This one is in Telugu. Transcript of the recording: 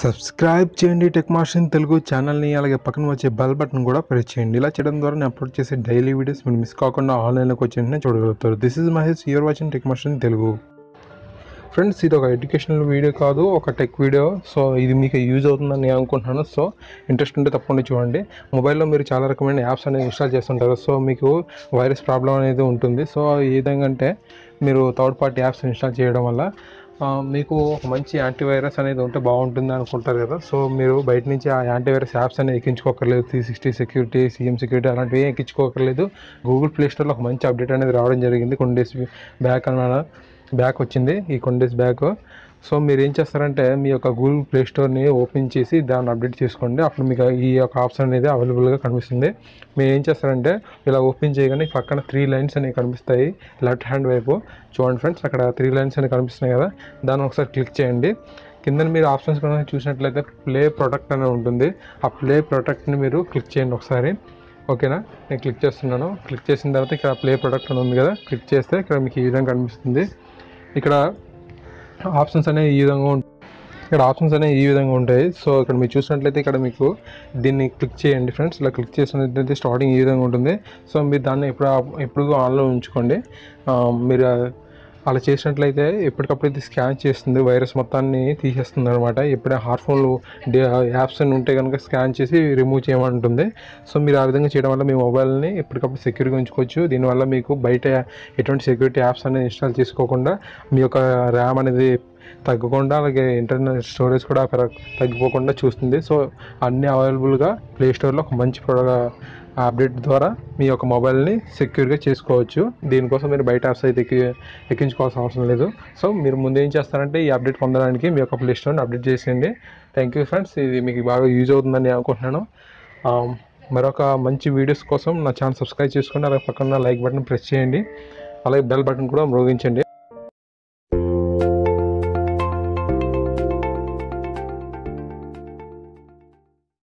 సబ్స్క్రైబ్ చేయండి టెక్ మార్షన్ తెలుగు ఛానల్ని అలాగే పక్కన వచ్చే బెల్ బటన్ కూడా ప్రెస్ చేయండి. ఇలా చేయడం ద్వారా నేను అప్లోడ్ చేసే డైలీ వీడియోస్ మీరు మిస్ కాకుండా ఆన్లైన్లోకి వచ్చి వెంటనే చూడగలుగుతారు. This is Mahesh you're watching tech మార్షన్ Telugu friends ఇది ఒక ఎడ్యుకేషనల్ వీడియో కాదు ఒక టెక్ వీడియో సో ఇది మీకు యూజ్ అవుతుందని నేను అనుకుంటున్నాను. సో ఇంట్రెస్ట్ ఉంటే తప్పకుండా చూడండి. మొబైల్లో మీరు చాలా రకమైన యాప్స్ అనేది ఇన్స్టాల్ చేస్తుంటారు. సో మీకు వైరస్ ప్రాబ్లం అనేది ఉంటుంది. సో ఏ విధంగా అంటే మీరు థర్డ్ పార్టీ యాప్స్ ఇన్స్టాల్ చేయడం వల్ల మీకు ఒక మంచి యాంటీవైరస్ అనేది ఉంటే బాగుంటుంది అనుకుంటారు కదా. సో మీరు బయట నుంచి ఆ యాంటీవైరస్ యాప్స్ అనేది ఎక్కించుకోకర్లేదు. Three sixty security CM security అలాంటివి ఎక్కించుకోకర్లేదు. గూగుల్ ప్లే స్టోర్లో ఒక మంచి అప్డేట్ అనేది రావడం జరిగింది. కొన్ని డేస్ బ్యాక్ అన్న బ్యాక్ వచ్చింది. ఈ కొన్ని డేస్ బ్యాక్ సో మీరు ఏం చేస్తారంటే మీ యొక్క గూగుల్ ప్లే స్టోర్ని ఓపెన్ చేసి దాన్ని అప్డేట్ చేసుకోండి. అప్పుడు మీకు ఈ యొక్క ఆప్షన్ అనేది అవైలబుల్గా కనిపిస్తుంది. మీరు ఏం చేస్తారంటే ఇలా ఓపెన్ చేయగానే పక్కన త్రీ లైన్స్ అనేవి కనిపిస్తాయి. లెఫ్ట్ హ్యాండ్ వైపు చూడండి ఫ్రెండ్స్ అక్కడ త్రీ లైన్స్ అనేవి కనిపిస్తున్నాయి కదా. దాన్ని ఒకసారి క్లిక్ చేయండి. కింద మీరు ఆప్షన్స్ కనుక చూసినట్లయితే ప్లే ప్రొడక్ట్ అనేది ఉంటుంది. ఆ ప్లే ప్రొడక్ట్ని మీరు క్లిక్ చేయండి ఒకసారి. ఓకేనా? నేను క్లిక్ చేస్తున్నాను. క్లిక్ చేసిన తర్వాత ఇక్కడ ప్లే ప్రొడక్ట్ అని ఉంది కదా. క్లిక్ చేస్తే ఇక్కడ మీకు ఈ విధంగా కనిపిస్తుంది. ఇక్కడ ఆప్షన్స్ అనేవి ఈ విధంగా ఉంటాయి ఇక్కడ ఆప్షన్స్ అనేవి ఈ విధంగా ఉంటాయి. సో ఇక్కడ మీరు చూసినట్లయితే ఇక్కడ మీకు దీన్ని క్లిక్ చేయండి ఫ్రెండ్స్ ఇలా క్లిక్ చేసినట్లయితే స్టార్టింగ్ ఈ విధంగా ఉంటుంది. సో మీరు దాన్ని ఎప్పుడు ఎప్పుడు ఆన్లో ఉంచుకోండి. మీరు అలా చేసినట్లయితే ఎప్పటికప్పుడు ఇది స్కాన్ చేస్తుంది వైరస్ మొత్తాన్ని తీసేస్తుంది అనమాట ఎప్పుడైనా హార్ఫోన్లు యాప్స్ అని ఉంటే కనుక స్కాన్ చేసి రిమూవ్ చేయమంటుంది. సో మీరు ఆ విధంగా చేయడం వల్ల మీ మొబైల్ని ఎప్పటికప్పుడు సెక్యూర్గా ఉంచుకోవచ్చు. దీనివల్ల మీకు బయట ఎటువంటి సెక్యూరిటీ యాప్స్ అనేది ఇన్స్టాల్ చేసుకోకుండా మీ యొక్క ర్యామ్ అనేది తగ్గకుండా అలాగే ఇంటర్నెట్ స్టోరేజ్ కూడా పెరగ తగ్గిపోకుండా చూస్తుంది. సో అన్నీ అవైలబుల్గా ప్లే స్టోర్లో ఒక మంచి ప్రోడక్ట్ అప్డేట్ ద్వారా మీ యొక్క మొబైల్ని సెక్యూర్గా చేసుకోవచ్చు. దీనికోసం మీరు బయట యాప్స్ అయితే ఎక్కి ఎక్కించుకోవాల్సిన అవసరం లేదు. సో మీరు ముందు ఏం చేస్తారంటే ఈ అప్డేట్ పొందడానికి మీ యొక్క ప్లే స్టోర్ని అప్డేట్ చేసేయండి. Thank you friends. ఇది మీకు బాగా యూజ్ అవుతుందని అనుకుంటున్నాను. మరొక మంచి వీడియోస్ కోసం నా ఛానల్ సబ్స్క్రైబ్ చేసుకోండి అలాగే పక్కన లైక్ బటన్ ప్రెస్ చేయండి. అలాగే బెల్ బటన్ కూడా మ్రోగించండి